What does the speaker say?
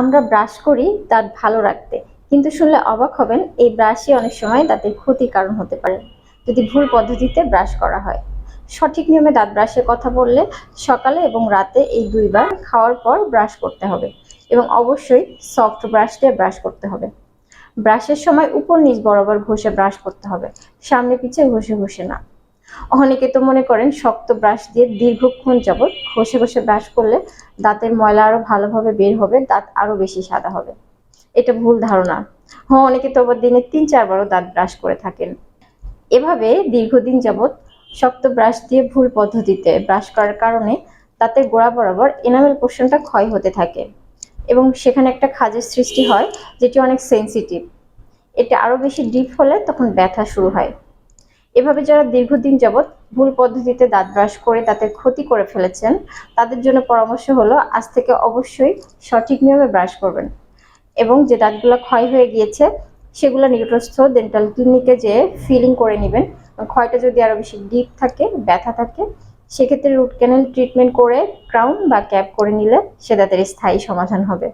আমরা ব্রাশ করি দাঁত ভালো রাখতে। কিন্তু শুনলে অবাক হবেন, এই ব্রাশই অনেক সময় দাঁতের ক্ষতির কারণ হতে পারে, যদি ভুল পদ্ধতিতে ব্রাশ করা হয়। সঠিক নিয়মে দাঁত ব্রাশের কথা বললে সকালে এবং রাতে এই দুইবার খাওয়ার পর ব্রাশ করতে হবে এবং অবশ্যই সফট ব্রাশ দিয়ে ব্রাশ করতে হবে। ব্রাশের সময় উপর নিচ বরাবর ঘষে ব্রাশ করতে হবে সামনে পিছে ঘষে ঘষে না। অনেকে তো মনে করেন শক্ত ব্রাশ দিয়ে দীর্ঘক্ষণ যাবৎ ঘষে ঘষে ব্রাশ করলে দাঁতের ময়লা আরও ভালোভাবে বের হবে, দাঁত আরও বেশি সাদা হবে। এটা ভুল ধারণা। হ্যাঁ অনেকে তো আবার দিনে তিন চারবারও দাঁত ব্রাশ করে থাকেন। এভাবে দীর্ঘদিন যাবৎ শক্ত ব্রাশ দিয়ে ভুল পদ্ধতিতে ব্রাশ করার কারণে দাঁতের গোড়া বরাবর এনামেল পোর্শনটা ক্ষয় হতে থাকে এবং সেখানে একটা খাজের সৃষ্টি হয়, যেটি অনেক সেনসিটিভ এটা আরও বেশি ডিপ হলে তখন ব্যথা শুরু হয়। এভাবে যারা দীর্ঘদিন যাবৎ ভুল পদ্ধতিতে দাঁত ব্রাশ করে দাঁতের ক্ষতি করে ফেলেছেন, তাদের জন্য পরামর্শ হলো আজ থেকে অবশ্যই সঠিক নিয়মে ব্রাশ করবেন। এবং যে দাঁতগুলো ক্ষয় হয়ে গিয়েছে, সেগুলো নিকটস্থ ডেন্টাল ক্লিনিকে যেয়ে ফিলিং করে নেবেন। ক্ষয়টা যদি আরও বেশি ডিপ থাকে, ব্যথা থাকে, সেক্ষেত্রে রুট ক্যানেল ট্রিটমেন্ট করে ক্রাউন বা ক্যাপ করে নিলে সে দাঁতের স্থায়ী সমাধান হবে।